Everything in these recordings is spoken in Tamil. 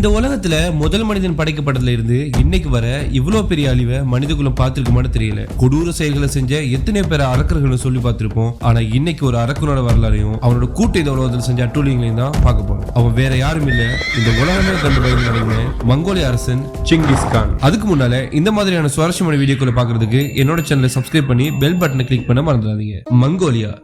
இந்த உலகத்துல முதல் மனிதன் படைக்கப்பட்டதுல இருந்து இன்னைக்கு வர இவ்வளவு பெரிய அழிவை மனிதகுலம் பார்த்திருக்குமான்னு தெரியல. கொடூர செயல்களை செஞ்ச எத்தனை பேர் அரக்கர்கள் சொல்லி பார்த்திருப்போம். ஆனா இன்னைக்கு ஒரு அரக்கனோட வரலாறையும் அவனோட கூட்டு இந்த உலகத்தில் செஞ்ச அட்டூழியங்களையும் தான் பார்க்க போறோம். அவன் வேற யாரும் இல்ல. இந்த உலகமே கண்டு பயந்து மங்கோலிய அரசன் சிங்கிஸ் கான். அதுக்கு முன்னால இந்த மாதிரியான சுவாரஸ்யமான வீடியோக்களை பாக்குறதுக்கு என்னோட சேனலை சப்ஸ்கிரைப் பண்ணி பெல் பட்டனை கிளிக் பண்ண மறந்துடாதீங்க. மங்கோலியா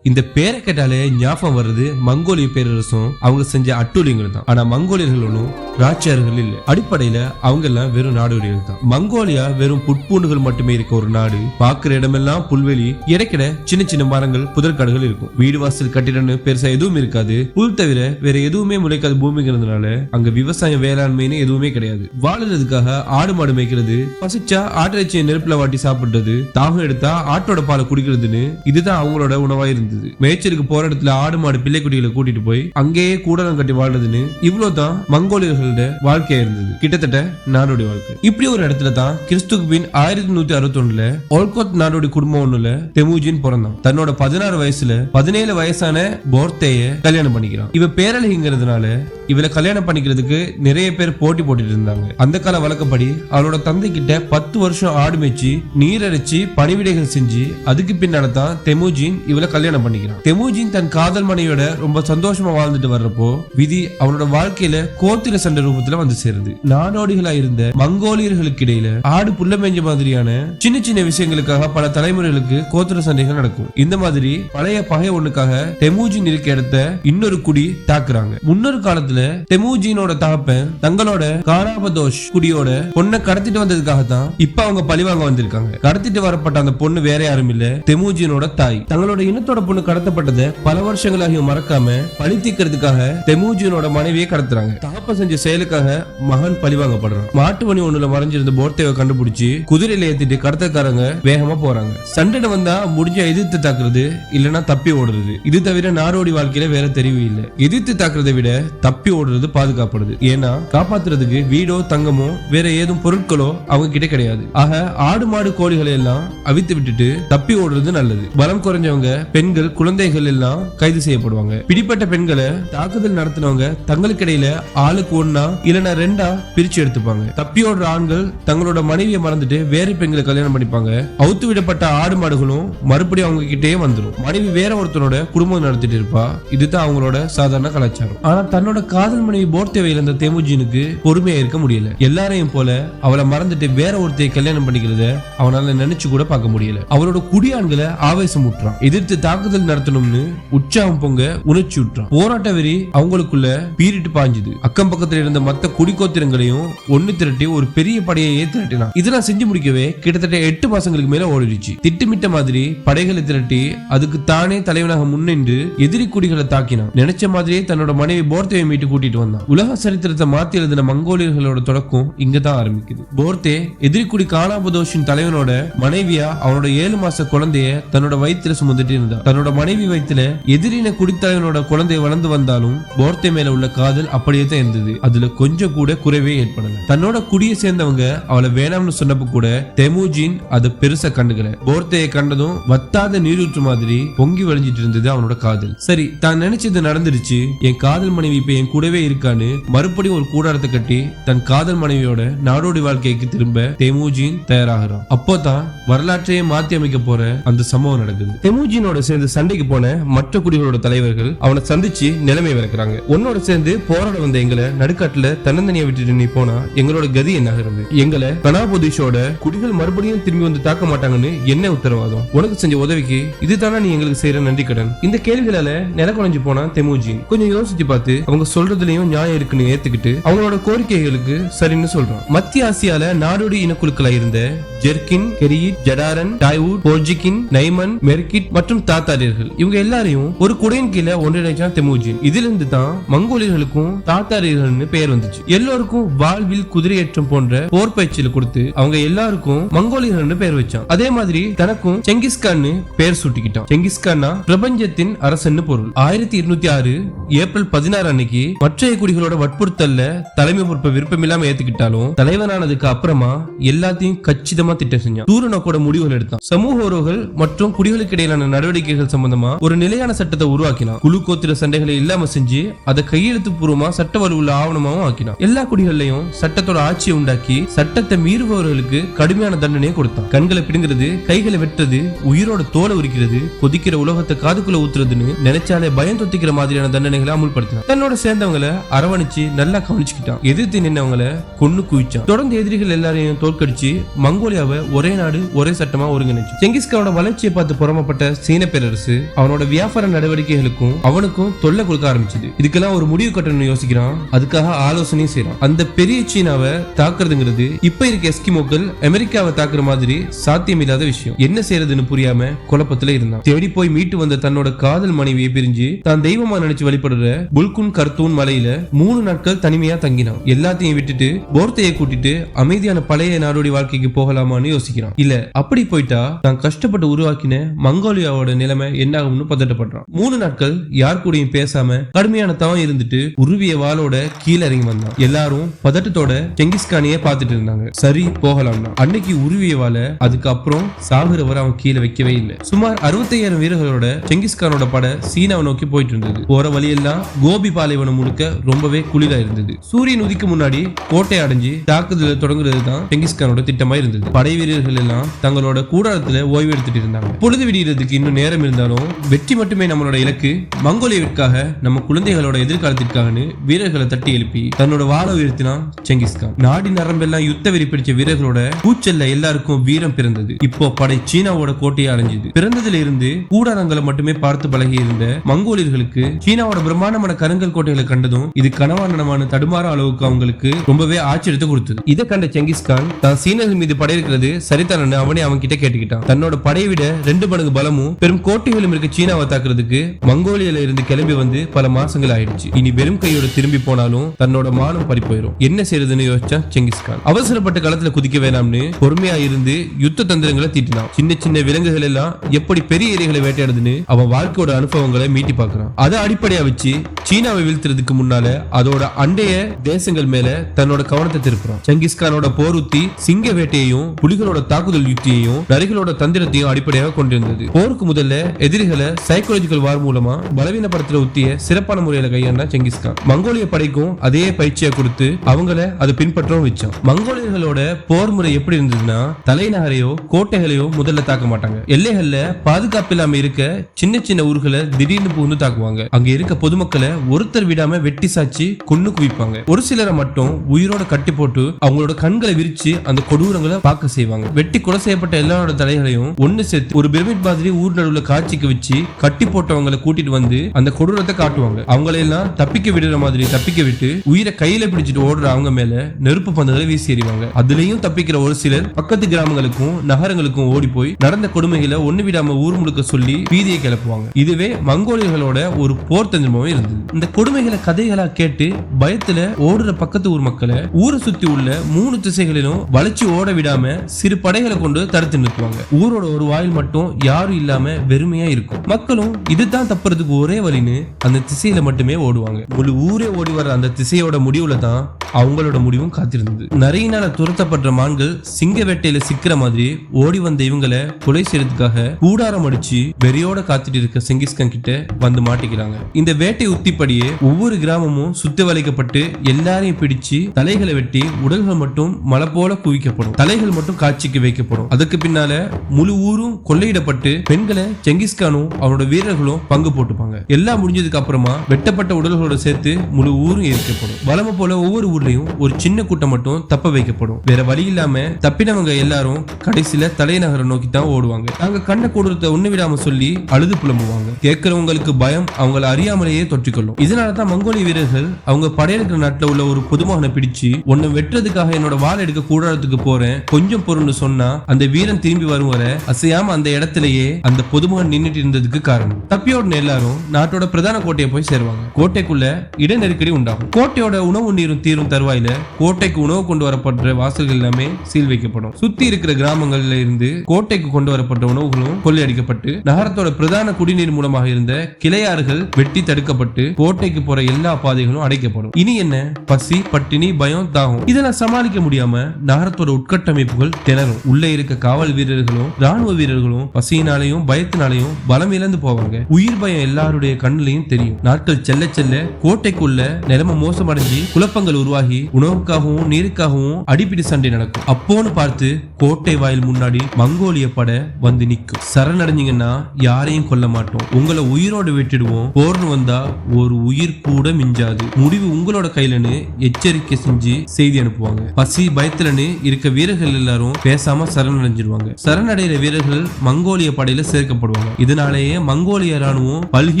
இந்த பேரை கேட்டாலே ஞாபகம் வர்றது மங்கோலிய பேரரசும் அவங்க செஞ்ச அட்டூழியங்கள் தான். ஆனா மங்கோலியர்கள் ஒன்றும் ராட்சியர்கள் இல்ல. அடிப்படையில அவங்க எல்லாம் வெறும் நாடோடிகள் தான். மங்கோலியா வெறும் புட்பூண்டுகள் மட்டுமே இருக்க ஒரு நாடு. பாக்குற இடமெல்லாம் புல்வெளி இடைக்கிட சின்ன சின்ன மரங்கள் புதற்காடுகள் இருக்கும். வீடு வாசல் கட்டிடம்னு பெருசா எதுவும் இருக்காது. புல் தவிர வேற எதுவுமே முளைக்காத பூமிங்கிறதுனால அங்க விவசாயம் வேளாண்மைன்னு எதுவுமே கிடையாது. வாழுறதுக்காக ஆடு மாடு மேய்க்கிறது பசிச்சா ஆட்டிறைச்சியை நெருப்புல வாட்டி சாப்பிடுறது தாகம் எடுத்தா ஆட்டோட பாலை குடிக்கிறதுன்னு இதுதான் அவங்களோட உணவா இருந்தது மேய்ச்சலுக்கு போற இடத்துல ஆடு மாடு பிள்ளைக்குட்டிகளை கூட்டிட்டு போய் அங்கேயே கூடலம் கட்டி வாழ்றதுன்னு இவ்வளவுதான் மங்கோலியர்களோட வாழ்க்கையா இருந்தது. கிட்டத்தட்ட நாடோடி வாழ்க்கை. இப்படி ஒரு இடத்துல தான் கிறிஸ்துக்கு பின் ஆயிரத்தி நூத்தி அறுபத்தி ஒண்ணுல ஓல்கோத் நாடோடி குடும்பம் ஒண்ணுல தெமுஜின் பிறந்தான். தன்னோட பதினாறு வயசுல பதினேழு வயசான போர்த்தேய கல்யாணம் பண்ணிக்கிறான். இவ பேரழகிங்கிறதுனால இவளை கல்யாணம் பண்ணிக்கிறதுக்கு நிறைய பேர் போட்டி போட்டுட்டு இருந்தாங்க அந்த கால வழக்கப்படி அவளோட தந்தை கிட்ட பத்து வருஷம் ஆடு மேய்ச்சி நீரடிச்சு பணிவிடைகள் செஞ்சு அதுக்கு பின்னால தான் தெமுஜின் இவளை கல்யாணம் பண்ணிக்கிறான். தெமுஜின் தன் காதல் மனைவியோட ரொம்ப சந்தோஷமா வாழ்ந்துட்டு வர்றப்போ விதி அவனோட வாழ்க்கையில கோத்திர சண்டை ரூபத்துல வந்து சேருது. நாடோடிகளா இருந்த மங்கோலியர்களுக்கு இடையில ஆடு புள்ள மேஞ்ச மாதிரியான சின்ன சின்ன விஷயங்களுக்காக பல தலைமுறைகளுக்கு கோத்திர சண்டைகள் நடக்கும். இந்த மாதிரி பழைய பகை ஒண்ணுக்காக தெமுஜின் இருக்க இடத்த இன்னொரு குடி தாக்குறாங்க. முன்னொரு காலத்துல காலத்துல தெமுஜினோட தகப்பன் தங்களோட காராபதோஷ் குடியோட பொண்ணை கடத்திட்டு வந்ததுக்காக தான் இப்ப அவங்க பழிவாங்க வந்திருக்காங்க. கடத்திட்டு வரப்பட்ட அந்த பொண்ணு வேற யாரும் இல்ல தெமுஜினோட தாய். தங்களோட இனத்தோட பொண்ணு கடத்தப்பட்டதை பல வருஷங்களாகியும் மறக்காம பழி தீக்கிறதுக்காக தெமுஜினோட மனைவியை கடத்துறாங்க. தகப்பன் செஞ்ச செயலுக்காக மகன் பழிவாங்கப்படுறான் மாட்டு மணி ஒண்ணுல மறைஞ்சிருந்த போர்த்தேவை கண்டுபிடிச்சு குதிரையில ஏத்திட்டு கடத்தக்காரங்க வேகமா போறாங்க. சண்டை வந்தா முடிஞ்ச எதிர்த்து தாக்குறது இல்லனா தப்பி ஓடுறது. இது தவிர நாடோடி வாழ்க்கையில வேற தெரிவு இல்ல. எதிர்த்து தாக்குறதை விட தப்பி தப்பி ஓடுறது பாதுகாப்படுது. ஏன்னா காப்பாத்துறதுக்கு வீடோ தங்கமோ வேற ஏதும் பொருட்களோ அவங்க கிட்ட கிடையாது. ஆக ஆடு மாடு கோழிகளை எல்லாம் அவித்து விட்டுட்டு தப்பி ஓடுறது நல்லது. பலம் குறைஞ்சவங்க பெண்கள் குழந்தைகள் எல்லாம் கைது செய்யப்படுவாங்க. பிடிப்பட்ட பெண்களை தாக்குதல் நடத்தினவங்க தங்களுக்கு இடையில ஆளுக்கு ஒன்னா இல்லைன்னா ரெண்டா பிரிச்சு எடுத்துப்பாங்க. தப்பி ஓடுற ஆண்கள் தங்களோட மனைவியை மறந்துட்டு வேற பெண்களை கல்யாணம் பண்ணிப்பாங்க. அவுத்து விடப்பட்ட ஆடு மாடுகளும் மறுபடியும் அவங்க கிட்டே வந்துடும் மனைவி வேற ஒருத்தனோட குடும்பம் நடத்திட்டு இருப்பா. இதுதான் அவங்களோட சாதாரண கலாச்சாரம். ஆனா தன்னோட காதல் மனைவி போர்த்தேவை இருந்த தெமுஜினுக்கு பொறுமையா இருக்க முடியல. எல்லாரையும் போல அவளை மறந்துட்டு வேற ஒருத்தையை கல்யாணம் பண்ணிக்கிறத அவனால நினைச்சு கூட பார்க்க முடியல. அவளோட குடியான்களை ஆவேசம் ஊட்டுறான் எதிர்த்து தாக்குதல் நடத்தணும்னு உற்சாகம் பொங்க உணர்ச்சி விட்டுறான் போராட்ட வெறி அவங்களுக்குள்ள பீரிட்டு பாஞ்சுது. அக்கம் பக்கத்துல இருந்த மத்த குடிக்கோத்திரங்களையும் ஒண்ணு திரட்டி ஒரு பெரிய படையையே திரட்டினான். இதெல்லாம் செஞ்சு முடிக்கவே கிட்டத்தட்ட எட்டு மாசங்களுக்கு மேல ஓடிடுச்சு. திட்டமிட்ட மாதிரி படைகளை திரட்டி அதுக்கு தானே தலைவனாக முன்னின்று எதிரி குடிகளை தாக்கினான். நினைச்ச மாதிரியே தன்னோட மனைவி போர்த்தேவை மீட்டு போயிட்டு கூட்டிட்டு வந்தான். உலக சரித்திரத்தை மாத்தி எழுதின மங்கோலியர்களோட தொடக்கம் இங்க தான் ஆரம்பிக்குது. போர்த்தே எதிரிக்குடி காலாபதோஷின் தலைவனோட மனைவியா அவனோட ஏழு மாச குழந்தைய தன்னோட வயிற்றுல சுமந்துட்டு இருந்தா தன்னோட மனைவி வயிற்றுல எதிரின குடித்தலைவனோட குழந்தை வளர்ந்து வந்தாலும் போர்த்தே மேல உள்ள காதல் அப்படியே தான் இருந்தது. அதுல கொஞ்சம் கூட குறைவே ஏற்படல. தன்னோட குடிய சேர்ந்தவங்க அவளை வேணாம்னு சொன்னப்ப கூட தெமுஜின் அதை பெருசா கண்டுக்கல. போர்த்தையை கண்டதும் வத்தாத நீரூற்று மாதிரி பொங்கி வழிஞ்சிட்டு இருந்தது அவனோட காதல். சரி தான் நினைச்சது நடந்துருச்சு. என் காதல் மனைவி இப்ப என் கூடவே இருக்கான்னு மறுபடியும் ஒரு கூடாரத்தை கட்டி தன் காதல் மனைவியோட நாடோடி வாழ்க்கைக்கு திரும்ப தெமுஜின் தயாராகிறான். அப்போதான் வரலாற்றையே மாத்தி அமைக்க போற அந்த சம்பவம் நடக்குது. தெமுஜினோட சேர்ந்து சண்டைக்கு போன மற்ற குடிகளோட தலைவர்கள் அவனை சந்திச்சு நிலைமை விளக்குறாங்க. உன்னோட சேர்ந்து போராட வந்த எங்களை நடுக்காட்டுல தன்னந்தனியா விட்டுட்டு நீ போனா எங்களோட கதி என்ன ஆகுறது? எங்களை கனாபுதீஷோட குடிகள் மறுபடியும் திரும்பி வந்து தாக்க மாட்டாங்கன்னு என்ன உத்தரவாதம்? உனக்கு செஞ்ச உதவிக்கு இதுதானா நீ எங்களுக்கு செய்யற நன்றி கடன்? இந்த கேள்விகளால நில குறைஞ்சு போனா தெமுஜி கொஞ்சம் யோசிச்சு பார்த்து அவங்க சொல்றதுலயும் நியாயம் இருக்குன்னு ஏத்துக்கிட்டு அவங்களோட கோரிக்கைகளுக்கு சரின்னு சொல்றான் மத்திய ஆசியால நாடோடி இனக்குழுக்களா இருந்த ஜெர்கின் கெரியட் ஜடாரன் டாய்வுட் போர்ஜிகின் நைமன் மெர்கிட் மற்றும் தாத்தாரியர்கள். இவங்க எல்லாரையும் ஒரு குடையின் கீழே ஒன்றிணைச்சான் தெமுஜின் இதுல இருந்து தான் மங்கோலியர்களுக்கும் தாத்தாரியர்கள்னு பெயர் வந்துச்சு. எல்லோருக்கும் வாழ்வில் குதிரையேற்றம் போன்ற போர் பயிற்சியில கொடுத்து அவங்க எல்லாருக்கும் மங்கோலியர்கள்னு பெயர் வச்சான். அதே மாதிரி தனக்கும் செங்கிஸ்கான்னு பெயர் சூட்டிக்கிட்டான். செங்கிஸ்கான்னா பிரபஞ்சத்தின் அரசன்னு பொருள். ஆயிரத்தி இருநூத்தி ஆறு ஏப்ரல் பதினாறு அன்னைக்கு மற்றைய குடிகளோட வற்புறுத்தல்ல தலைமை பொறுப்பை விருப்பமில்லாம ஏத்துக்கிட்டாலும் தலைவனானதுக்கு அப்புறமா எல்லாத்தையும் கச்சிதமா திட்டம் செஞ்சான். தூரநோக்கோட முடிவுகள் எடுத்தான். சமூக உறவுகள் மற்றும் குடிகளுக்கு இடையிலான நடவடிக்கைகள் சம்பந்தமா ஒரு நிலையான சட்டத்தை உருவாக்கினான். குழு கோத்திர சண்டைகளை இல்லாம செஞ்சு அதை கையெழுத்து பூர்வமா சட்ட வலுவுள்ள ஆவணமாவும் ஆக்கினான். எல்லா குடிகள்லயும் சட்டத்தோட ஆட்சியை உண்டாக்கி சட்டத்தை மீறுபவர்களுக்கு கடுமையான தண்டனையை கொடுத்தான். கண்களை பிடுங்கிறது கைகளை வெட்டுறது உயிரோட தோலை உரிக்கிறது கொதிக்கிற உலகத்தை காதுக்குள்ள ஊத்துறதுன்னு நினைச்சாலே பயம் தொத்திக்கிற மாதிரியான தண்டனைகளை அமுல்படுத்தினான். தன்னோட சேர்ந்த சேர்ந்தவங்களை அரவணைச்சு நல்லா கவனிச்சுக்கிட்டான். எதிர்த்து நின்னவங்களை கொன்னு குவிச்சான். தொடர்ந்து எதிரிகள் எல்லாரையும் தோற்கடிச்சு மங்கோலியாவை ஒரே நாடு ஒரே சட்டமா ஒருங்கிணைச்சு. செங்கிஸ்கானோட வளர்ச்சியை பார்த்து புறமப்பட்ட சீன பேரரசு அவனோட வியாபார நடவடிக்கைகளுக்கும் அவனுக்கும் தொல்லை கொடுக்க ஆரம்பிச்சது. இதுக்கெல்லாம் ஒரு முடிவு கட்டணும்னு யோசிக்கிறான். அதுக்காக ஆலோசனையும் செய்யறான் அந்த பெரிய சீனாவை தாக்குறதுங்கிறது இப்ப இருக்க எஸ்கிமோக்கள் அமெரிக்காவை தாக்குற மாதிரி சாத்தியம் இல்லாத விஷயம். என்ன செய்யறதுன்னு புரியாம குழப்பத்துல இருந்தான். தேடி போய் மீட்டு வந்த தன்னோட காதல் மனைவியை பிரிஞ்சு தான் தெய்வமா நினைச்சு வழிபடுற புல்குன் தூண் மலையில மூணு நாட்கள் தனிமையா தங்கினான். எல்லாத்தையும் விட்டுட்டு போர்த்தையை கூட்டிட்டு அமைதியான பழைய நாடோடி வாழ்க்கைக்கு போகலாமான்னு யோசிக்கிறான். இல்ல அப்படி போயிட்டா தான் கஷ்டப்பட்டு உருவாக்கின மங்கோலியாவோட நிலைமை என்ன ஆகும்னு பதட்டப்படுறான். மூணு நாட்கள் யார் கூடயும் பேசாம கடுமையான தவம் இருந்துட்டு உருவிய வாளோட கீழே இறங்கி வந்தான். எல்லாரும் பதட்டத்தோட செங்கிஸ்கானியே பார்த்துட்டு இருந்தாங்க. சரி போகலாம்னா. அன்னைக்கு உருவிய வாழை அதுக்கப்புறம் சாகுறவர் அவன் கீழே வைக்கவே இல்லை. சுமார் அறுபத்தையாயிரம் வீரர்களோட செங்கிஸ்கானோட படை சீனாவை நோக்கி போயிட்டு இருந்தது. போற வழியெல்லாம் கோபி பாலைவனம் முழுக்க ரொம்பவே குளிரா இருந்தது. சூரியன் உதிக்கு முன்னாடி கோட்டை அடைஞ்சு தாக்குதல தொடங்குறது தான் செங்கிஸ்கானோட திட்டமா இருந்தது. படை வீரர்கள் எல்லாம் தங்களோட கூடாரத்துல ஓய்வு எடுத்துட்டு இருந்தாங்க. பொழுது விடியறதுக்கு இன்னும் நேரம் இருந்தாலும் வெற்றி மட்டுமே நம்மளோட இலக்கு. மங்கோலியாவிற்காக நம்ம குழந்தைகளோட எதிர்காலத்திற்காகனு வீரர்களை தட்டி எழுப்பி தன்னோட வாழ உயர்த்தினான் செங்கிஸ்கான். நாடி நரம்பெல்லாம் யுத்த வெறி பிடிச்ச வீரர்களோட கூச்சல்ல எல்லாருக்கும் வீரம் பிறந்தது. இப்போ படை சீனாவோட கோட்டையை அடைஞ்சது. பிறந்ததுல இருந்து கூடாரங்களை மட்டுமே பார்த்து பழகி இருந்த மங்கோலியர்களுக்கு சீனாவோட பிரம்மாண்டமான கருங்கல் கோட்டைகளை அதை கண்டதும் இது கனவா நனவான தடுமாற அளவுக்கு அவங்களுக்கு ரொம்பவே ஆச்சரியத்தை கொடுத்தது. இதை கண்ட செங்கிஸ்கான் தான் சீனர்கள் மீது படையிருக்கிறது சரிதானு அவனே அவன் கிட்ட கேட்டுக்கிட்டான். தன்னோட படையை விட ரெண்டு மடங்கு பலமும் பெரும் கோட்டைகளும் இருக்க சீனாவை தாக்குறதுக்கு மங்கோலியில இருந்து கிளம்பி வந்து பல மாசங்கள் ஆயிடுச்சு. இனி வெறும் கையோட திரும்பி போனாலும் தன்னோட மானம் பறி போயிடும் என்ன செய்யறதுன்னு யோசிச்சான் செங்கிஸ்கான் அவசரப்பட்ட காலத்துல குதிக்க வேணாம்னு பொறுமையா இருந்து யுத்த தந்திரங்களை தீட்டினான். சின்ன சின்ன விலங்குகள் எல்லாம் எப்படி பெரிய ஏரிகளை வேட்டையாடுதுன்னு அவன் வாழ்க்கையோட அனுபவங்களை மீட்டி பாக்குறான் அதை அடிப்படையா வச்சு சீனாவை வீழ்த்துறதுக்கு முன்னால அதோட அண்டைய தேசங்கள் மேல தன்னோட கவனத்தை திருப்புறான். சங்கிஸ்கானோட போர் உத்தி சிங்க வேட்டையையும் புலிகளோட தாக்குதல் யுக்தியையும் நரிகளோட தந்திரத்தையும் அடிப்படையாக கொண்டிருந்தது. போருக்கு முதல்ல எதிரிகளை சைக்கோலஜிக்கல் வார் மூலமா பலவீனப்படுத்துற உத்திய சிறப்பான முறையில கையாண்டா செங்கிஸ்கான். மங்கோலிய படைக்கும் அதே பயிற்சியை கொடுத்து அவங்கள அதை பின்பற்றவும் வச்சான். மங்கோலியர்களோட போர் முறை எப்படி இருந்ததுன்னா தலைநகரையோ கோட்டைகளையோ முதல்ல தாக்க மாட்டாங்க. எல்லைகள்ல பாதுகாப்பு இல்லாம இருக்க சின்ன சின்ன ஊர்களை திடீர்னு புகுந்து தாக்குவாங்க. அங்க இருக்க பொதுமக்களை ஒருத்தர் விட இல்லாம வெட்டி சாச்சு கொன்னு குவிப்பாங்க. ஒரு சிலரை மட்டும் உயிரோட கட்டி போட்டு அவங்களோட கண்களை விரிச்சு அந்த கொடூரங்களை பார்க்க செய்வாங்க. வெட்டி கொலை செய்யப்பட்ட எல்லாரோட தலைகளையும் ஒன்னு சேர்த்து ஒரு பிரமிட் மாதிரி ஊர் நடுவுல காட்சிக்கு வச்சு கட்டி போட்டவங்களை கூட்டிட்டு வந்து அந்த கொடூரத்தை காட்டுவாங்க. அவங்களை எல்லாம் தப்பிக்க விடுற மாதிரி தப்பிக்க விட்டு உயிரை கையில பிடிச்சிட்டு ஓடுற அவங்க மேல நெருப்பு பந்துகளை வீசி எறிவாங்க. அதுலயும் தப்பிக்கிற ஒரு சிலர் பக்கத்து கிராமங்களுக்கும் நகரங்களுக்கும் ஓடி போய் நடந்த கொடுமைகளை ஒண்ணு விடாம ஊர் முழுக்க சொல்லி பீதியை கிளப்புவாங்க. இதுவே மங்கோலியர்களோட ஒரு போர் தந்திரமாவே இருந்தது. இந்த கொடுமைகளை கதைகளா கேட்டு பயத்துல ஓடுற பக்கத்து ஊர் மக்களை ஊரை சுத்தி உள்ள மூணு திசைகளிலும் வளைச்சு ஓட விடாம சிறு படைகளை கொண்டு தடுத்து நிறுத்துவாங்க. ஊரோட ஒரு வாயில் மட்டும் யாரும் இல்லாம வெறுமையா இருக்கும். மக்களும் இதுதான் தப்புறதுக்கு ஒரே வழின்னு அந்த திசையில மட்டுமே ஓடுவாங்க. முழு ஊரே ஓடி வர்ற அந்த திசையோட முடிவுல தான் அவங்களோட முடிவும் காத்திருந்தது. நரியினால துரத்தப்படுற மான்கள் சிங்க வேட்டையில சிக்கிற மாதிரி ஓடி வந்த இவங்களை கொலை செய்யறதுக்காக கூடாரம் அடிச்சு வெறியோட காத்துட்டு இருக்க செங்கிஸ்கான் கிட்ட வந்து மாட்டிக்கிறாங்க. இந்த வேட்டை உத்திப்படியே ஒவ்வொரு கிராமமும் சுத்தி வளைக்கப்பட்டு எல்லாரையும் பிடிச்சு தலைகளை வெட்டி உடல்கள் மட்டும் மலை போல குவிக்கப்படும். தலைகள் மட்டும் காட்சிக்கு வைக்கப்படும். அதுக்கு பின்னால முழு ஊரும் கொள்ளையிடப்பட்டு பெண்களை செங்கிஸ்கானும் அவனோட வீரர்களும் பங்கு போட்டுப்பாங்க. எல்லாம் முடிஞ்சதுக்கு அப்புறமா வெட்டப்பட்ட உடல்களோட சேர்த்து முழு ஊரும் ஏற்கப்படும் வளமை போல ஒவ்வொரு ஊர்லயும் ஒரு சின்ன கூட்டம் மட்டும் தப்ப வைக்கப்படும். வேற வழி இல்லாம தப்பினவங்க எல்லாரும் கடைசியில தலைநகரை நோக்கி தான் ஓடுவாங்க. நாங்க கண்ண கூடுறத ஒண்ணு விடாம சொல்லி அழுது புலம்புவாங்க. கேட்கிறவங்களுக்கு பயம் அவங்கள அறியாமலேயே தொற்றிக்கொள்ளும். இதனாலதான் மங்கோலிய வீரர்கள் அவங்க படையெடுக்கிற நாட்டுல உள்ள ஒரு பொதுமகனை பிடிச்சு உன்னை வெட்டுறதுக்காக என்னோட வாள் எடுக்க கூடாரத்துக்கு போறேன். கொஞ்சம் பொருள்னு சொன்னா அந்த வீரன் திரும்பி வரும் வரை அசையாம அந்த இடத்திலேயே அந்த பொதுமகன் நின்னுட்டு இருந்ததுக்கு காரணம். தப்பியோட எல்லாரும் நாட்டோட பிரதான கோட்டையை போய் சேருவாங்க. கோட்டைக்குள்ள இட நெருக்கடி உண்டாகும். கோட்டையோட உணவு நீரும் தீரும் தருவாயில கோட்டைக்கு உணவு கொண்டு வரப்படுற வாசல்கள் எல்லாமே சீல் வைக்கப்படும். சுத்தி இருக்கிற கிராமங்கள்ல இருந்து கோட்டைக்கு கொண்டு வரப்பட்ட உணவுகளும் கொள்ளையடிக்கப்பட்டு நகரத்தோட பிரதான குடிநீர் மூலமாக இருந்த கிளையாறுகள் வெட்டி தடுக்கப்பட்டு கோட்டைக்கு போற எல்லா பாதைகளும் அடைக்கப்படும். இனி என்ன? பசி பட்டினி பயம் தாகம். இதெல்லாம் சமாளிக்க முடியாம நகரத்தோட உட்கட்டமைப்புகள் திணறும். உள்ள இருக்க காவல் வீரர்களும் ராணுவ வீரர்களும் பசியினாலையும் பயத்தினாலையும் பலம் இழந்து போவாங்க. உயிர் பயம் எல்லாருடைய கண்ணிலையும் தெரியும். நாட்கள் செல்ல செல்ல கோட்டைக்குள்ள நிலைமை மோசமடைஞ்சு குழப்பங்கள் உருவாகி உணவுக்காகவும் நீருக்காகவும் அடிப்பிடி சண்டை நடக்கும். அப்போன்னு பார்த்து கோட்டை வாயில் முன்னாடி மங்கோலிய பட வந்து நிற்கும். சரணடைஞ்சீங்கன்னா யாரையும் கொல்ல மாட்டோம். உங்களை உயிரோடு விட்டுடுவோம். போர்னு வந்தா ஒரு உயிர் கூட மிஞ்சாது. முடிவு உங்களோட கையிலன்னு எச்சரிக்கை செஞ்சு செய்தி அனுப்புவாங்க. பசி பயத்துலன்னு இருக்க வீரர்கள் எல்லாரும் பேசாம சரணடைஞ்சிருவாங்க. சரணடைகிற வீரர்கள் மங்கோலிய படையில சேர்க்கப்படுவாங்க. இதனாலேயே மங்கோலிய ராணுவம் பல்கி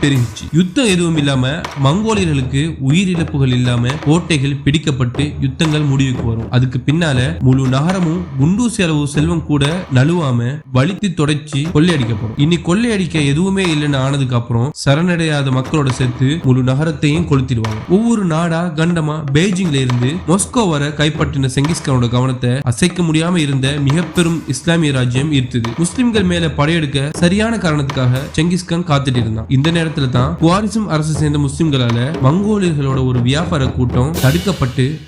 பெருகிச்சு. யுத்தம் எதுவும் இல்லாம மங்கோலியர்களுக்கு உயிரிழப்புகள் இல்லாம கோட்டைகள் பிடிக்கப்பட்டு யுத்தங்கள் முடிவுக்கு வரும். அதுக்கு பின்னால முழு நகரமும் குண்டூசி அளவு செல்வம் கூட நழுவாம வலித்து தொடச்சி கொள்ளையடிக்கப்படும். இனி கொள்ளையடிக்க எதுவுமே இல்லைன்னு ஆனதுக்கு அப்புறம் சரணடையாத மக்களோட சேர்த்து முழு நகரத்தையும் கொளுத்திடுவாங்க. ஒவ்வொரு நாடா கண்டமா பெய்ஜிங்ல இருந்து மொஸ்கோ வர கைப்பற்றின செங்கிஸ்கானோட கவனத்தை அசைக்க முடியாம இருந்த மிக பெரும் இஸ்லாமிய ராஜ்யம் ஈர்த்தது. முஸ்லிம்கள் மேல படையெடுக்க சரியான காரணத்துக்காக செங்கிஸ்கான் காத்துட்டு இருந்தான். இந்த நேரத்துல தான் குவாரிசம் அரசு சேர்ந்த முஸ்லிம்களால மங்கோலியர்களோட ஒரு வியாபார கூட்டம் தடுக்கப்பட்ட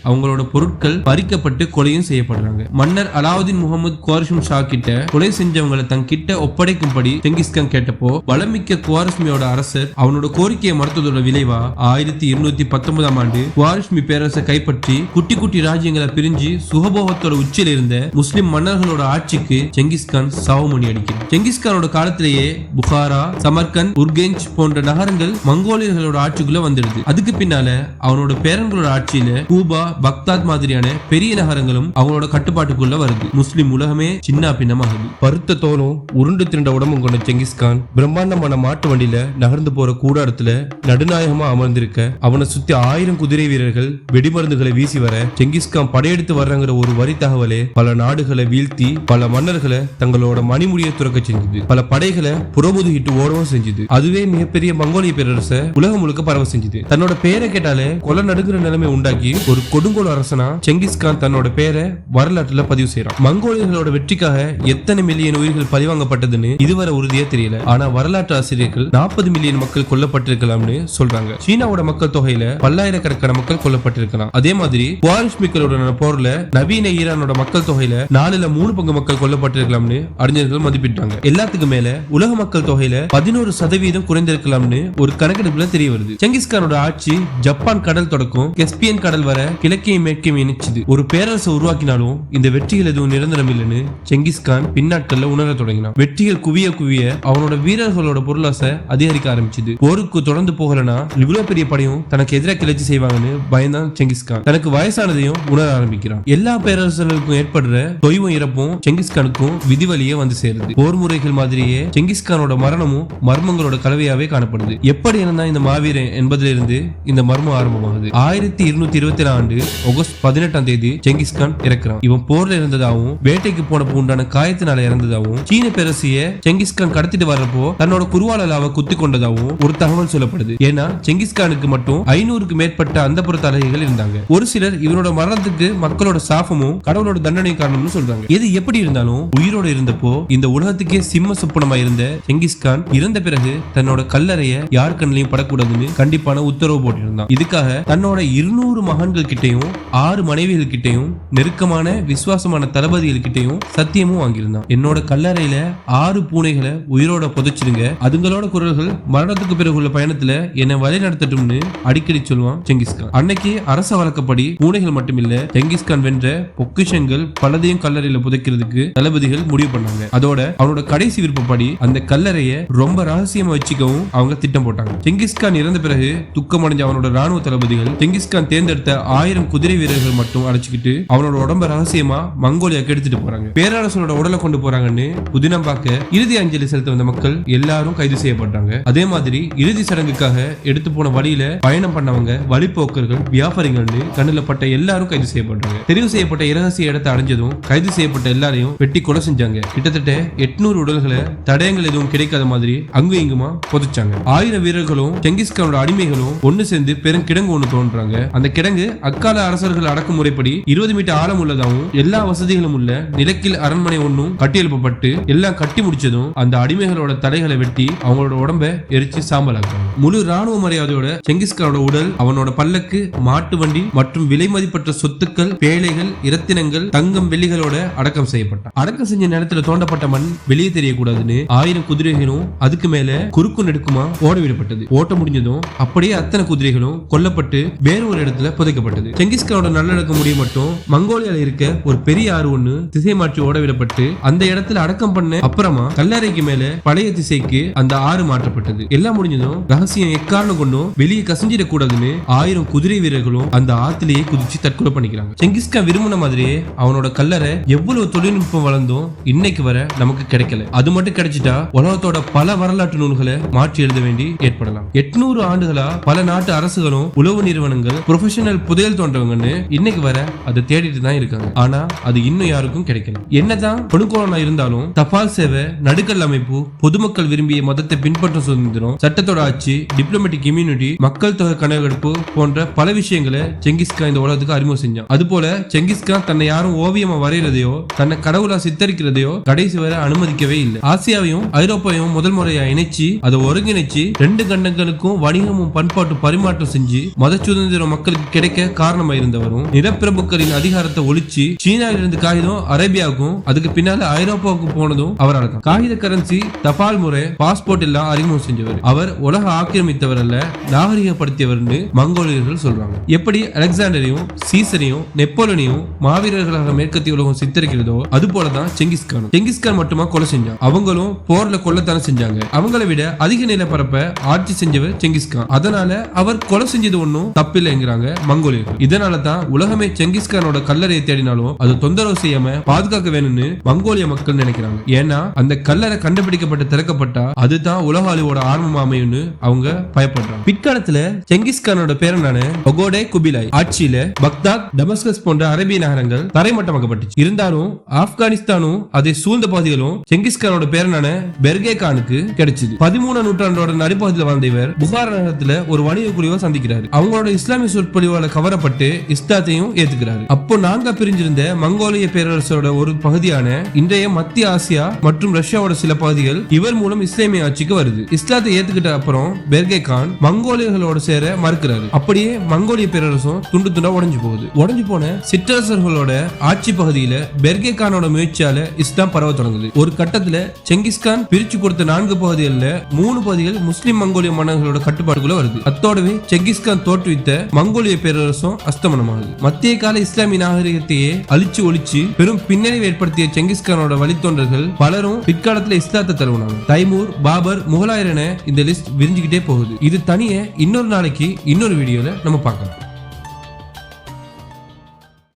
அவங்களோட பொருட்கள் பறிக்கப்பட்டு கொலையும் செய்யப்படுறாங்க. மன்னர் அலாவுதீன் முகமது குவாரிசம் ஷா கிட்ட கொலை செஞ்சவங்களை தன் கிட்ட ஒப்படைக்கும்படி செங்கிஸ்கான் கேட்டப்போ வளமிக்க குவாரிஸ்மியோட அரசர் அவனோட கோரிக்கையை மறுத்ததோட விளைவா ஆயிரத்தி இருநூத்தி பத்தொன்பதாம் ஆண்டு குவாரிஸ்மி பேரரசை கைப்பற்றி குட்டி குட்டி ராஜ்யங்களை பிரிஞ்சு சுகபோகத்தோட உச்சியில் இருந்த முஸ்லிம் மன்னர்களோட ஆட்சிக்கு செங்கிஸ்கான் சாவுமணி அடிக்கிறார் செங்கிஸ்கானோட காலத்திலேயே புகாரா சமர்கன் உர்கெஞ்ச் போன்ற நகரங்கள் மங்கோலியர்களோட ஆட்சிக்குள்ள வந்துடுது. அதுக்கு பின்னால அவனோட பேரன்களோட ஆட்சியில கூபா பக்தாத் மாதிரியான பெரிய நகரங்களும் அவங்களோட கட்டுப்பாட்டுக்குள்ள வருது. முஸ்லிம் உலகமே சின்ன பின்னமாகுது. பருத்த தோலும் உருண்டு திரண்ட உடம்பும் கொண்ட செங்கிஸ்கான் பிரம்மாண்டமான மாட்டு வண்டியில நகர்ந்து போற கூடாரத்துல நடுநாயகமா அமர்ந்திருக்க அவனை சுத்தி ஆயிரம் குதிரை வீரர்கள் வெடிமருந்துகளை வீசி வர செங்கிஸ்கான் படையெடுத்து வர்றங்கிற ஒரு வரி தகவலே பல நாடுகளை வீழ்த்தி பல மன்னர்களை தங்களோட மணிமுடியை துறக்க செஞ்சது. பல படைகளை புறமுதுகிட்டு ஓடவும் செஞ்சது. அதுவே மிகப்பெரிய மங்கோலிய பேரரசை உலகம் முழுக்க பரவ செஞ்சது. தன்னோட பேரை கேட்டாலே கொலை நடுங்கிற நிலைமை உண்டாக்கி ஒரு கொடுங்கோல் அரசனா செங்கிஸ்கான் தன்னோட பேரை வரலாற்றுல பதிவு செய்யறான் மங்கோலியர்களோட வெற்றிக்காக எத்தனை மில்லியன் உயிர்கள் பழிவாங்கப்பட்டதுன்னு இதுவரை உறுதியா தெரியல. ஆனா வரலாற்று ஆசிரியர்கள் நாற்பது மில்லியன் மக்கள் கொல்லப்பட்டிருக்கலாம்னு சொல்றாங்க. சீனாவோட மக்கள் தொகையில பல்லாயிரக்கணக்கான மக்கள் கொல்லப்பட்டிருக்கலாம். அதே மாதிரி குவாரிஸ்மிக்களோட போர்ல நவீன ஈரானோட மக்கள் தொகையில நாலுல மூணு பங்கு மக்கள் கொல்லப்பட்டிருக்கலாம்னு அறிஞர்கள் மதிப்பிட்டாங்க. எல்லாத்துக்கும் மேல உலக மக்கள் தொகையில பதினோரு சதவீதம் குறைந்திருக்கலாம்னு ஒரு கணக்கெடுப்புல தெரிய வருது. செங்கிஸ்கானோட ஆட்சி ஜப்பான் கடல் தொடக்கம் கெஸ்பியன் கடல் வர கிழக்கையும் மேற்கையும் இணைச்சுது. ஒரு பேரரசை உருவாக்கினாலும் இந்த வெற்றிகள் எதுவும் நிரந்தரம் இல்லைன்னு செங்கிஸ்கான் பின்னாட்கள்ல உணர தொடங்கினான். வெற்றிகள் குவிய குவிய அவனோட வீரர்களோட பொருளாசை அதிகரிக்க ஆரம்பிச்சது. போருக்கு தொடர்ந்து போகலனா இவ்வளவு பெரிய படையும் தனக்கு எதிராக கிளர்ச்சி செய்வாங்கன்னு பயந்தான் செங்கிஸ்கான் தனக்கு வயசானதையும் உணர ஆரம்பிக்கிறான். எல்லா பேரரசர்களுக்கும் ஏற்படுற தொய்வும் இறப்பும் செங்கிஸ்கானுக்கும் விதிவழியே வந்து சேருது. போர் முறைகள் மாதிரியே செங்கிஸ்கானோட மரணமும் மர்மங்களோட கலவையாவே காணப்படுது. எப்படி இருந்தா இந்த மாவீரன் என்பதிலிருந்து இந்த மர்மம் ஆரம்பமாகுது. ஆயிரத்தி இருநூத்தி இருபத்தி ஆண்டு ஆகஸ்ட் பதினெட்டாம் தேதி செங்கிஸ்கான் இறக்குறான். இவன் போர்ல இருந்ததாகவும் வேட்டைக்கு போனப்போ உண்டான காயத்தினால இறந்ததாகவும் சீன பேரரசிய செங்கிஸ்கான் கடத்திட்டு வர்றப்போ தன்னோட குருவாலாவை குத்தி கொண்டதாகவும் ஒரு தகவல் சொல்லப்படுது. ஏன்னா செங்கிஸ்கானுக்கு மட்டும் ஐநூறுக்கு மேற்பட்ட அந்த தலைகள் இருந்தாங்க. ஒரு சிலர் இவனோட மரணத்துக்கு மக்களோட சாபமும் கடவுளோட தண்டனை காரணம்னு சொல்றாங்க. எது எப்படி இருந்தாலும் உயிரோட இருந்தப்போ இந்த உலகத்துக்கே சிம்ம சுப்பனமா இருந்த செங்கிஸ்கான் இறந்த பிறகு தன்னோட கல்லறைய யார் கண்ணிலையும் படக்கூடாதுன்னு கண்டிப்பான உத்தரவு போட்டிருந்தான். இதுக்காக தன்னோட இருநூறு மகன் மகன்கள் கிட்டையும் ஆறு மனைவிகள் கிட்டையும் நெருக்கமான விசுவாசமான தளபதிகள் கிட்டையும் சத்தியமும் வாங்கியிருந்தான். என்னோட கல்லறையில ஆறு பூனைகளை உயிரோட புதைச்சிருங்க அதுங்களோட குரல்கள் மரணத்துக்கு பிறகு உள்ள பயணத்துல என்னை வழி நடத்தட்டும்னு அடிக்கடி சொல்லுவான் செங்கிஸ்கான். அன்னைக்கு அரச வழக்கப்படி பூனைகள் மட்டுமில்ல செங்கிஸ்கான் வென்ற பொக்கிஷங்கள் பலதையும் கல்லறையில புதைக்கிறதுக்கு தளபதிகள் முடிவு பண்ணாங்க. அதோட அவனோட கடைசி விருப்பப்படி அந்த கல்லறைய ரொம்ப ரகசியமா வச்சுக்கவும் அவங்க திட்டம் போட்டாங்க. செங்கிஸ்கான் இறந்த பிறகு துக்கமடைஞ்ச அவனோட ராணுவ தளபதிகள் செங்கிஸ்கான் தேர்ந்தெடுத்த ஆயிரம் குதிரை வீரர்கள் மட்டும் அழைச்சிக்கிட்டு அவனோட உடம்ப ரகசியமா மங்கோலியாக்கு எடுத்துட்டு போறாங்க. பேரரசனோட உடலை கொண்டு போறாங்கன்னு புதினம் பார்க்க இறுதி அஞ்சலி செலுத்த வந்த மக்கள் எல்லாரும் கைது செய்யப்பட்டாங்க. அதே மாதிரி இறுதி சடங்குக்காக எடுத்து போன வழியில பயணம் பண்ணவங்க வழிபோக்கர்கள் வியாபாரிகள்னு கண்ணில் பட்ட எல்லாரும் கைது செய்யப்பட்டாங்க. தெரிவு செய்யப்பட்ட இரகசிய இடத்தை அடைஞ்சதும் கைது செய்யப்பட்ட எல்லாரையும் வெட்டி கொலை செஞ்சாங்க. கிட்டத்தட்ட எட்நூறு உடல்களை தடயங்கள் எதுவும் கிடைக்காத மாதிரி அங்கும் இங்குமா புதைச்சாங்க. ஆயிரம் வீரர்களும் செங்கிஸ்கானோட அடிமைகளும் ஒன்னு சேர்ந்து பெரும் கிடங்கு ஒண்ணு தோன்றாங்க. அந்த கிடங்கு அக்கால அரசர்கள் அடக்குமுறைப்படி இருபது மீட்டர் ஆழம் உள்ளதாகவும் எல்லா வசதிகளும் உள்ள நிலக்கில் அரண்மனை ஒன்றும் கட்டியெழுப்பப்பட்டு எல்லாம் கட்டி முடிச்சதும் அந்த அடிமைகளோட தலைகளை வெட்டி அவங்களோட உடம்ப எரிச்சு சாம்பலாக்குறாங்க முழு ராணுவ மரியாதையோட செங்கிஸ்கானோட உடல் அவனோட பல்லக்கு மாட்டு வண்டி மற்றும் விலை மதிப்பற்ற சொத்துக்கள் பேழைகள் இரத்தினங்கள் தங்கம் வெள்ளிகளோட அடக்கம் செய்யப்பட்டான். அடக்கம் செஞ்ச நேரத்துல தோண்டப்பட்ட மண் வெளியே தெரியக்கூடாதுன்னு ஆயிரம் குதிரைகளும் அதுக்கு மேல குறுக்கு நெடுக்குமா ஓட விடப்பட்டது ஓட்ட முடிஞ்சதும் அப்படியே அத்தனை குதிரைகளும் கொல்லப்பட்டு வேற ஒரு இடத்துல புதைக்கப்பட்டது செங்கிஸ்கானோட நல்லடக்கம் முடிய மட்டும் மங்கோலியால இருக்க ஒரு பெரிய ஆறு ஒண்ணு திசை மாற்றி ஓடவிடப்பட்டு அந்த இடத்துல அடக்கம் பண்ண அப்புறமா கல்லறைக்கு மேல பழைய திசைக்கு அந்த ஆறு மாற்றப்பட்டது. எல்லாம் முடிஞ்சதும் ரகசியம் எக்காரணம் கொண்டும் வெளியே கசிஞ்சிடக் கூடாதுன்னு ஆயிரம் குதிரை வீரர்களும் அந்த ஆத்திலேயே குதிச்சு தற்கொலை பண்ணிக்கிறாங்க. செங்கிஸ்கான் விரும்பின மாதிரியே அவனோட கல்லறை எவ்வளவு தொழில்நுட்பம் வளர்ந்தும் இன்னைக்கு வர நமக்கு கிடைக்கல. அது மட்டும் கிடைச்சிட்டா உலகத்தோட பல வரலாற்று நூல்களை மாற்றி எழுத வேண்டி ஏற்படலாம். எட்நூறு ஆண்டுகளா பல நாட்டு அரசுகளும் உளவு நிறுவனங்கள் ப்ரொஃபஷனல் புதையல் தோன்றவங்கன்னு இன்னைக்கு வர அதை தேடிட்டு தான் இருக்காங்க. ஆனா அது இன்னும் யாருக்கும் கிடைக்கல. என்னதான் பொணுக்கோளனா இருந்தாலும் தபால் சேவை நடுக்கல் அமைப்பு பொதுமக்கள் விரும்பிய மதத்தை பின்பற்றும் சுதந்திரம் சட்டத்தோட ஆட்சி டிப்ளமேட்டிக் இம்யூனிட்டி மக்கள் தொகை கணக்கெடுப்பு போன்ற பல விஷயங்களை செங்கிஸ்கான் இந்த உலகத்துக்கு அறிமுகம் செஞ்சான். அது போல செங்கிஸ்கான் தன்னை யாரும் ஓவியமா வரைகிறதையோ தன்னை கடவுளா சித்தரிக்கிறதையோ கடைசி வரை அனுமதிக்கவே இல்லை. ஆசியாவையும் ஐரோப்பாவையும் முதல் முறையா இணைச்சு அதை ஒருங்கிணைச்சு ரெண்டு கண்டங்களுக்கும் வணிகமும் பண்பாட்டு பரிமாற்றம் செஞ்சு மத சுதந்திரம் மக்களுக்கு கிடை கிடைக்க காரணமா இருந்தவரும் நிலப்பிரபுக்களின் அதிகாரத்தை ஒழிச்சு சீனாவிலிருந்து காகிதம் அரேபியாவுக்கும் அதுக்கு பின்னால ஐரோப்பாவுக்கு போனதும் அவரால் தான் காகித கரன்சி தபால் முறை பாஸ்போர்ட் எல்லாம் அறிமுகம் செஞ்சவர். அவர் உலக ஆக்கிரமித்தவர் அல்ல நாகரிகப்படுத்தியவர்னு மங்கோலியர்கள் சொல்றாங்க. எப்படி அலெக்சாண்டரையும் சீசரையும் நெப்போலியனையும் மாவீரர்களாக மேற்கத்திய உலகம் சித்தரிக்கிறதோ அது போலதான் செங்கிஸ்கான் செங்கிஸ்கான் மட்டுமா கொலை செஞ்சான். அவங்களும் போர்ல கொல்லத்தானே செஞ்சாங்க. அவங்களை விட அதிக நிலப்பரப்ப ஆட்சி செஞ்சவர் செங்கிஸ்கான். அதனால அவர் கொலை செஞ்சது ஒன்றும் தப்பில்லைங்கிறாங்க மங்கோலியர்கள் இதனால தான் உலகமே செங்கிஸ்கானோட கல்லறையை தேடினாலும் அது தொந்தரவு செய்யாம பாதுகாக்க வேணும்னு மங்கோலிய மக்கள் நினைக்கிறாங்க. ஏன்னா அந்த கல்லறை கண்டுபிடிக்கப்பட்டு திறக்கப்பட்டா அதுதான் உலக அழிவோட ஆரம்பம் அமையும்னு அவங்க பயப்படுறாங்க. பிற்காலத்துல செங்கிஸ்கானோட பேரனான ஒகோடே குபிலாய் ஆட்சியில பக்தாத் டமஸ்கஸ் போன்ற அரபிய நகரங்கள் தரைமட்டமாக்கப்பட்டுச்சு. இருந்தாலும் ஆப்கானிஸ்தானும் அதை சூழ்ந்த பகுதிகளும் செங்கிஸ்கானோட பேரனான பெர்கே கானுக்கு கிடைச்சது. பதிமூணாம் நூற்றாண்டோட நடுப்பகுதியில் வாழ்ந்த இவர் புகார் நகரத்துல ஒரு வணிக குழுவை சந்திக்கிறாரு. அவங்களோட இஸ்லாமிய சொற்பொழிவாளர் அவரால் கவரப்பட்டு இஸ்லாத்தையும் ஏத்துக்கிறாரு. அப்போ நான்கா பிரிஞ்சிருந்த மங்கோலிய பேரரசோட ஒரு பகுதியான இன்றைய மத்திய ஆசியா மற்றும் ரஷ்யாவோட சில பகுதிகள் இவர் மூலம் இஸ்லாமிய ஆட்சிக்கு வருது. இஸ்லாத்தை ஏத்துக்கிட்ட அப்புறம் பெர்கே கான் மங்கோலியர்களோட சேர மறுக்கிறாரு. அப்படியே மங்கோலிய பேரரசும் துண்டு துண்டா உடஞ்சு போகுது. உடஞ்சு போன சிற்றரசர்களோட ஆட்சி பகுதியில பெர்கே கானோட முயற்சியால இஸ்லாம் பரவ தொடங்குது. ஒரு கட்டத்துல செங்கிஸ்கான் பிரிச்சு கொடுத்த நான்கு பகுதிகளில் மூணு பகுதிகள் முஸ்லிம் மங்கோலிய மன்னர்களோட கட்டுப்பாட்டுக்குள்ள வருது. அத்தோடவே செங்கிஸ்கான் தோற்றுவித்த மங்கோலிய பேரரசும் அஸ்தமனமாகுது மத்திய கால இஸ்லாமிய நாகரிகத்தையே அழிச்சு ஒழிச்சு பெரும் பின்னடைவு ஏற்படுத்திய செங்கிஸ்கானோட வழித்தொண்டர்கள் பலரும் பிற்காலத்துல இஸ்லாத்தை தழுவினாங்க. தைமூர் பாபர் முகலாயர் என இந்த லிஸ்ட் விரிஞ்சுக்கிட்டே போகுது. இது தனியே இன்னொரு நாளைக்கு இன்னொரு வீடியோல நம்ம பார்க்கலாம்.